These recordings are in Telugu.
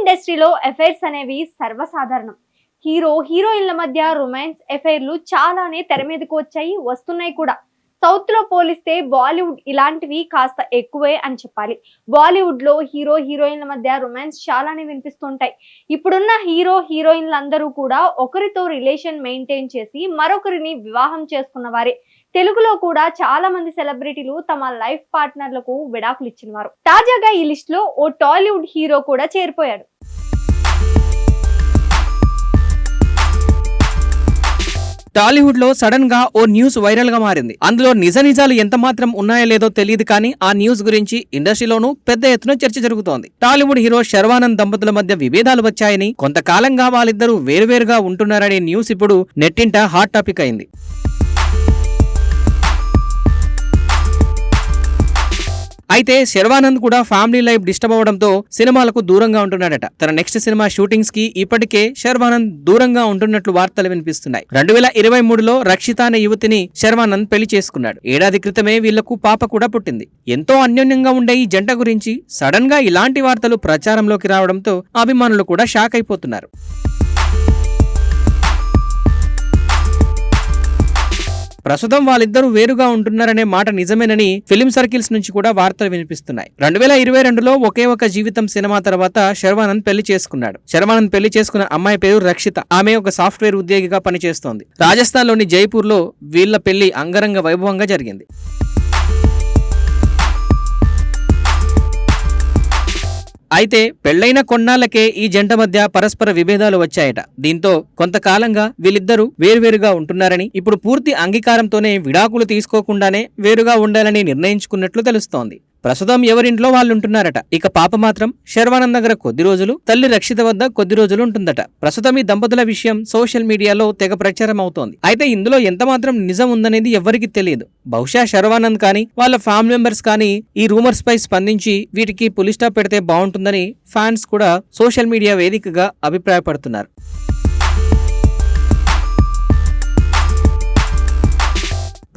ఇండస్ట్రీలో ఎఫైర్స్ అనేవి సర్వసాధారణం. హీరో హీరోయిన్ల మధ్య రొమాన్స్ ఎఫైర్లు చాలానే తెర మీదకు వచ్చాయి వస్తున్నాయి కూడా. సౌత్లో పోలిస్తే బాలీవుడ్ ఇలాంటివి కాస్త ఎక్కువే అని చెప్పాలి. బాలీవుడ్లో హీరో హీరోయిన్ల మధ్య రొమాన్స్ చాలానే వినిపిస్తుంటాయి. ఇప్పుడున్న హీరో హీరోయిన్లు అందరూ కూడా ఒకరితో రిలేషన్ మెయింటైన్ చేసి మరొకరిని వివాహం చేసుకున్న వారే తెలుగులో కూడా చాలా మంది సెలబ్రిటీలు తమ లైఫ్ పార్ట్నర్లకు విడాకులు ఇచ్చిన వారు తాజాగా ఈ లిస్ట్లో ఓ టాలీవుడ్ హీరో కూడా చేరిపోయాడు. టాలీవుడ్లో సడన్గా ఓ న్యూస్ వైరల్గా మారింది. అందులో నిజ నిజాలు ఎంత మాత్రం ఉన్నాయో లేదో తెలియదు కానీ ఆ న్యూస్ గురించి ఇండస్ట్రీలోనూ పెద్ద ఎత్తున చర్చ జరుగుతోంది. టాలీవుడ్ హీరో శర్వానంద్ దంపతుల మధ్య విభేదాలు వచ్చాయని కొంతకాలంగా వాళ్ళిద్దరూ వేరువేరుగా ఉంటున్నారనే న్యూస్ ఇప్పుడు నెట్టింట హాట్ టాపిక్ అయింది. అయితే శర్వానంద్ కూడా ఫ్యామిలీ లైఫ్ డిస్టర్బ్ అవడంతో సినిమాలకు దూరంగా ఉంటున్నాడట. తన నెక్స్ట్ సినిమా షూటింగ్స్కి ఇప్పటికే శర్వానంద్ దూరంగా ఉంటున్నట్లు వార్తలు వినిపిస్తున్నాయి. రెండు వేల ఇరవై మూడులో రక్షిత అనే యువతిని శర్వానంద్ పెళ్ళి చేసుకున్నాడు. ఏడాది క్రితమే వీళ్ళకు పాప కూడా పుట్టింది. ఎంతో అన్యోన్యంగా ఉండే ఈ జంట గురించి సడన్గా ఇలాంటి వార్తలు ప్రచారంలోకి రావడంతో అభిమానులు కూడా షాక్ అయిపోతున్నారు. ప్రస్తుతం వాళ్ళిద్దరూ వేరుగా ఉంటున్నారనే మాట నిజమేనని ఫిలిం సర్కిల్స్ నుంచి కూడా వార్తలు వినిపిస్తున్నాయి. రెండు వేల ఇరవై రెండులో ఒకే ఒక జీవితం సినిమా తర్వాత శర్వానంద్ పెళ్ళి చేసుకున్నాడు. శర్వానంద్ పెళ్ళి చేసుకున్న అమ్మాయి పేరు రక్షిత. ఆమె ఒక సాఫ్ట్వేర్ ఉద్యోగిగా పనిచేస్తోంది. రాజస్థాన్లోని జైపూర్లో వీళ్ళ పెళ్ళి అంగరంగ వైభవంగా జరిగింది. అయితే పెళ్ళైన కొన్నాళ్ళకే ఈ జంట మధ్య పరస్పర విభేదాలు వచ్చాయట. దీంతో కొంతకాలంగా వీళ్ళిద్దరూ వేరువేరుగా ఉంటున్నారని ఇప్పుడు పూర్తి అంగీకారంతోనే విడాకులు తీసుకోకుండానే వేరుగా ఉండాలని నిర్ణయించుకున్నట్లు తెలుస్తోంది. ప్రస్తుతం ఎవరింట్లో వాళ్ళు ఉంటున్నారట ఇక పాప మాత్రం శర్వానంద్ దగ్గర కొద్ది రోజులు తల్లి రక్షిత వద్ద కొద్ది రోజులు ఉంటుందట. ప్రస్తుతం ఈ దంపతుల విషయం సోషల్ మీడియాలో తెగ ప్రచారం అవుతోంది. అయితే ఇందులో ఎంత మాత్రం నిజం ఉందనేది ఎవరికి తెలియదు. బహుశా శర్వానంద్ కానీ వాళ్ళ ఫ్యామిలీ మెంబర్స్ కానీ ఈ రూమర్స్ పై స్పందించి వీటికి పులి స్టాప్ పెడితే బాగుంటుందని ఫ్యాన్స్ కూడా సోషల్ మీడియా వేదికగా అభిప్రాయపడుతున్నారు.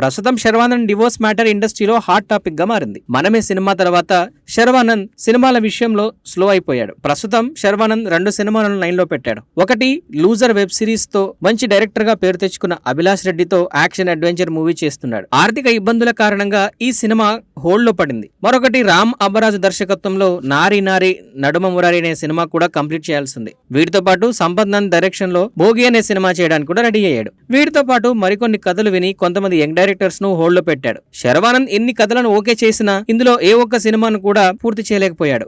ప్రస్తుతం శర్వానంద్ డివోర్స్ మ్యాటర్ ఇండస్ట్రీలో హాట్ టాపిక్గా మారింది. మనమే సినిమా తర్వాత శర్వానంద్ సినిమాల విషయంలో స్లో అయిపోయాడు. ప్రస్తుతం శర్వానంద్ రెండు సినిమాలను లైన్లో పెట్టాడు. ఒకటి లూజర్ వెబ్ సిరీస్తో మంచి డైరెక్టర్గా పేరు తెచ్చుకున్న అభిలాష్ రెడ్డితో యాక్షన్ అడ్వెంచర్ మూవీ చేస్తున్నాడు. ఆర్థిక ఇబ్బందుల కారణంగా ఈ సినిమా హోల్డ్లో పడింది. మరొకటి రామ్ అబ్బరాజు దర్శకత్వంలో నారి నారి నడుమ మురారి అనే సినిమా కూడా కంప్లీట్ చేయాల్సింది వీటితో పాటు సంపత్ నంద్ డైరెక్షన్లో భోగి అనే సినిమా చేయడానికి కూడా రెడీ అయ్యాడు. వీటితో పాటు మరికొన్ని కథలు విని కొంతమంది యంగ్ డైరెక్టర్స్ను హోల్డ్లో పెట్టాడు. శర్వానంద్ ఎన్ని కథలను ఓకే చేసినా ఇందులో ఏ ఒక్క సినిమాను కూడా పూర్తి చేయలేకపోయాడు.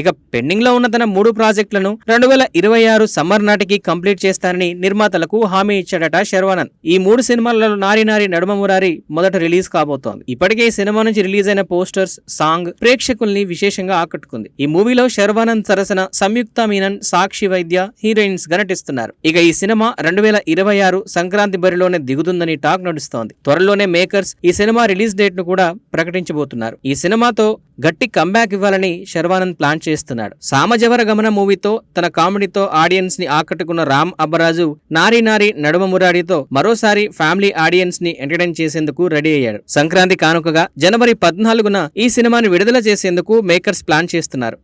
ఇక పెండింగ్లో ఉన్న తన మూడు ప్రాజెక్టులను రెండు వేల ఇరవై ఆరు సమ్మర్ నాటికి కంప్లీట్ చేస్తానని నిర్మాతలకు హామీ ఇచ్చాడట శర్వానంద్. ఈ మూడు సినిమాలలో నారి నారి నడుమ మురారి మొదట రిలీజ్ కాబోతోంది. ఇప్పటికే ఈ సినిమా నుంచి రిలీజ్ అయిన పోస్టర్స్ సాంగ్ ప్రేక్షకుల్ని విశేషంగా ఆకట్టుకుంది. ఈ మూవీలో శర్వానంద్ సరసన సంయుక్త మీనన్ సాక్షి వైద్య హీరోయిన్స్గా నటిస్తున్నారు ఇక ఈ సినిమా రెండు వేల ఇరవై ఆరు సంక్రాంతి బరిలోనే దిగుతుందని టాక్ నడుస్తోంది. త్వరలోనే మేకర్స్ ఈ సినిమా రిలీజ్ డేట్ను కూడా ప్రకటించబోతున్నారు. ఈ సినిమాతో గట్టి కంబ్యాక్ ఇవ్వాలని శర్వానంద్ ప్లాన్ చేస్తున్నాడు. సామజవర గమన మూవీతో తన కామెడీతో ఆడియన్స్ని ఆకట్టుకున్న రామ్ అబ్బరాజు నారి నారి నడుమ మురాడితో మరోసారి ఫ్యామిలీ ఆడియన్స్ని ఎంటర్టైన్ చేసేందుకు రెడీ అయ్యాడు. సంక్రాంతి కానుకగా జనవరి పద్నాలుగున ఈ సినిమాని విడుదల చేసేందుకు మేకర్స్ ప్లాన్ చేస్తున్నారు.